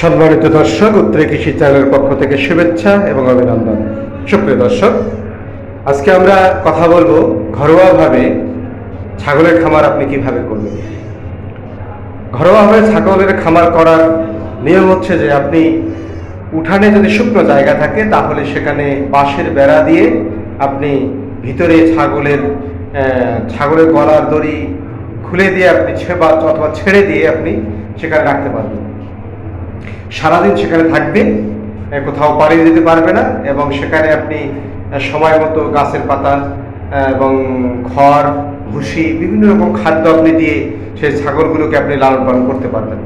সম্মানিত দর্শক, উত্তরে কৃষি চ্যানেলের পক্ষ থেকে শুভেচ্ছা এবং অভিনন্দন। সুপ্রিয় দর্শক, আজকে আমরা কথা বলব ঘরোয়াভাবে ছাগলের খামার আপনি কীভাবে করবেন? ঘরোয়াভাবে ছাগলের খামার করার নিয়ম হচ্ছে যে আপনি উঠানে যদি শুকনো জায়গা থাকে, তাহলে সেখানে বাঁশের বেড়া দিয়ে আপনি ভিতরে ছাগলের ছাগলের গলার দড়ি খুলে দিয়ে আপনি ছেবা অথবা ছেড়ে দিয়ে আপনি সেখানে রাখতে পারবেন। সারাদিন সেখানে থাকবে কোথাও পাড়ি দিতে পারবে না, এবং সেখানে আপনি সময় মতো গাছের পাতা এবং খড়, ভুসি, বিভিন্ন রকম খাদ্য আপনি দিয়ে সেই ছাগলগুলোকে আপনি লালন পালন করতে পারবেন।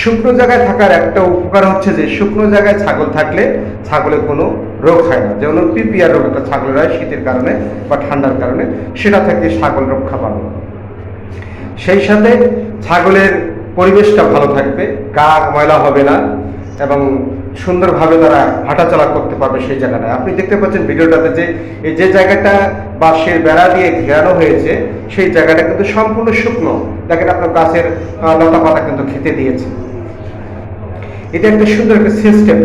শুকনো জায়গায় থাকার একটা উপকার হচ্ছে যে, শুকনো জায়গায় ছাগল থাকলে ছাগলের কোনো রোগ হয় না। যেমন পিপিআর রোগ একটা ছাগলের হয় শীতের কারণে বা ঠান্ডার কারণে, সেটা থেকে ছাগল রক্ষা পাবে। সেই সাথে ছাগলের পরিবেশটা ভালো থাকবে, গা ময়লা হবে না এবং সুন্দরভাবে তারা হাঁটাচলা করতে পারবে সেই জায়গাটায়। আপনি দেখতে পাচ্ছেন ভিডিওটাতে যে এই যে জায়গাটা বাঁশের বেড়া দিয়ে ঘেরানো হয়েছে, সেই জায়গাটা কিন্তু সম্পূর্ণ শুকনো। দেখেন আপনার গাছের লতা পাতা কিন্তু খেতে দিয়েছে। এটা একটা সুন্দর একটা সিস্টেম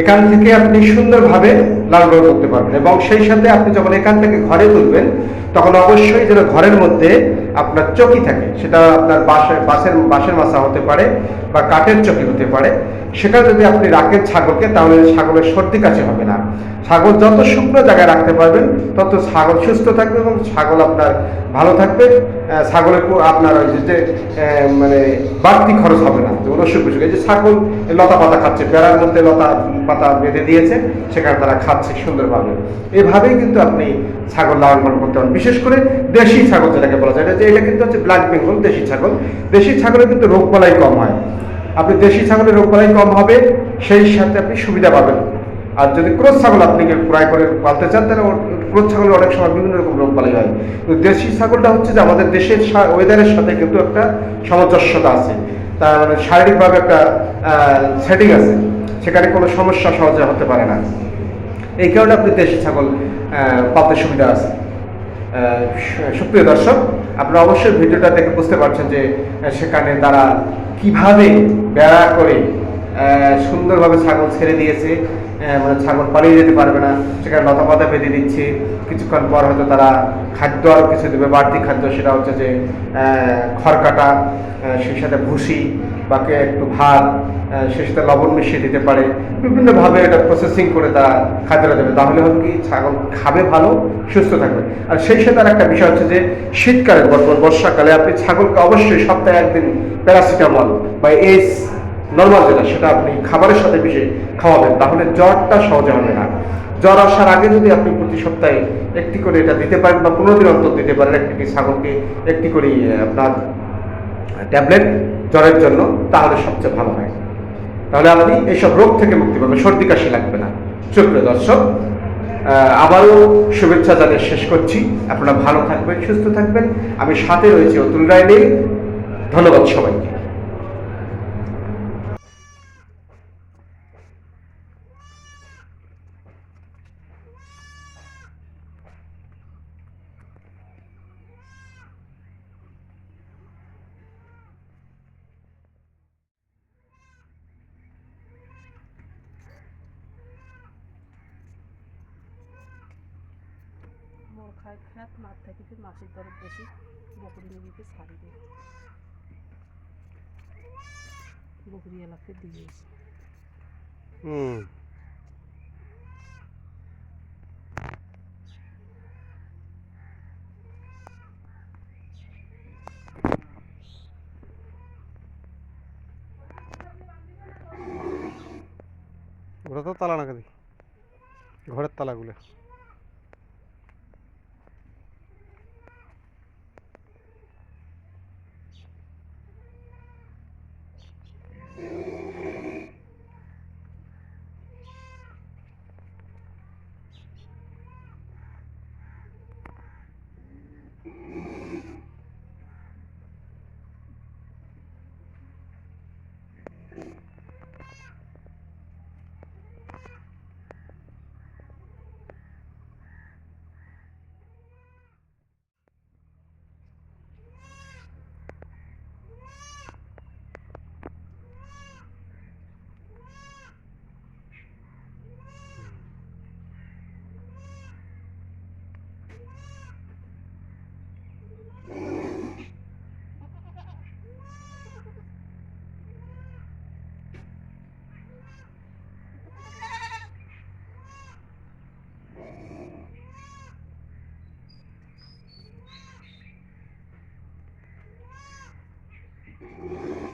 এখান থেকে আপনি সুন্দরভাবে লালন পালন করতে পারবেন। এবং সেই সাথে আপনি যখন এখান থেকে ঘরে তুলবেন, তখন অবশ্যই যেন ঘরের মধ্যে আপনার চকি থাকে। সেটা আপনার বাসের বাসের বাঁশের মাছা হতে পারে বা কাঠের চকি হতে পারে। সেটা যদি আপনি রাখেন ছাগলকে, তাহলে ছাগলের সর্দি কাছে হবে না। ছাগল যত শুকনো জায়গায় রাখতে পারবেন, তত ছাগল সুস্থ থাকবে এবং ছাগল আপনার ভালো থাকবে। ছাগলের আপনার ওই যে- মানে বাড়তি খরচ হবে না। যেমন অসুখ বিসুখ, এই যে ছাগল লতা পাতা খাচ্ছে, বেড়ার মধ্যে লতা পাতা বেঁধে দিয়েছে, সেখানে তারা খাচ্ছে সুন্দরভাবে। এভাবেই কিন্তু আপনি ছাগল লালন পালন করতে পারেন। বিশেষ করে দেশি ছাগল যেটাকে বলা যায়, এটা যে, এটা কিন্তু হচ্ছে ব্ল্যাক বেঙ্গল দেশি ছাগল। দেশি ছাগলের কিন্তু রোগ বালাই কম হয়। আপনি দেশি ছাগলের রোগ বালাই কম হবে, সেই সাথে আপনি সুবিধা পাবেন। আর যদি ক্রোধ ছাগল আপনি ক্রয় করে পালতে চান, তাহলে ক্রোধ ছাগলের অনেক সময় বিভিন্ন রকম রোগ বালাই হয়। কিন্তু দেশি ছাগলটা হচ্ছে যে আমাদের দেশের ওয়েদারের সাথে কিন্তু একটা সামঞ্জস্যতা আছে। তার মানে শারীরিকভাবে একটা সেটিং আছে। সেখানে কোনো সমস্যা সহজে হতে পারে না। এই কারণে আপনি দেশি ছাগল পালতে সুবিধা আছে। সুপ্রিয় দর্শক আপনারা অবশ্যই ভিডিওটা দেখে বুঝতে পারছেন যে সেখানে তারা কীভাবে বেড়া করে সুন্দরভাবে ছাগল ছেড়ে দিয়েছে মানে ছাগল পালিয়ে যেতে পারবে না, সেখানে লতা পাতা বেঁধে দিচ্ছে। কিছুক্ষণ পর হয়তো তারা খাদ্য আরও কিছু দেবে, বাড়তি খাদ্য, সেটা হচ্ছে যে খড়কাটা খড় কাটা সেই সাথে ভুসি বাকি একটু ভাত সাথে লবণ মিশিয়ে দিতে পারে। বিভিন্নভাবে এটা প্রসেসিং করে তারা খাদ্যটা দেবে। তাহলে হবে কি, ছাগল খাবে ভালো, সুস্থ থাকবে। আর সেই সাথে আর একটা বিষয় হচ্ছে যে, শীতকালে বর্তমান বর্ষাকালে আপনি ছাগলকে অবশ্যই সপ্তাহে একদিন প্যারাসিটামল বা এস নর্মাল যেটা, সেটা আপনি খাবারের সাথে মিশে খাওয়াবেন। তাহলে জ্বরটা সহজে হবে না। জ্বর আসার আগে যদি আপনি প্রতি সপ্তাহে একটি করে এটা দিতে পারেন বা পনেরো দিন অন্তর দিতে পারেন, একটি ছাগলকে একটি করে আপনার ট্যাবলেট, জ্বরের জন্য তাহলে সবচেয়ে ভালো হয়। তাহলে আপনি এইসব রোগ থেকে মুক্তি পাবেন সর্দি, কাশি লাগবে না। সুপ্রিয় দর্শক আবারও শুভেচ্ছা জানিয়ে শেষ করছি। আপনারা ভালো থাকবেন, সুস্থ থাকবেন। আমি সাথে রয়েছি অতুল রায় ধন্যবাদ সবাইকে মোর খায় খ্যাত মার থেকে ফির মাসির দরদ বেশি বকরি ছাড়ি দেয় বকরি এলাকে দিয়ে। হুম। তো তালা না কাদি ঘরের তালাগুলো। Thank you.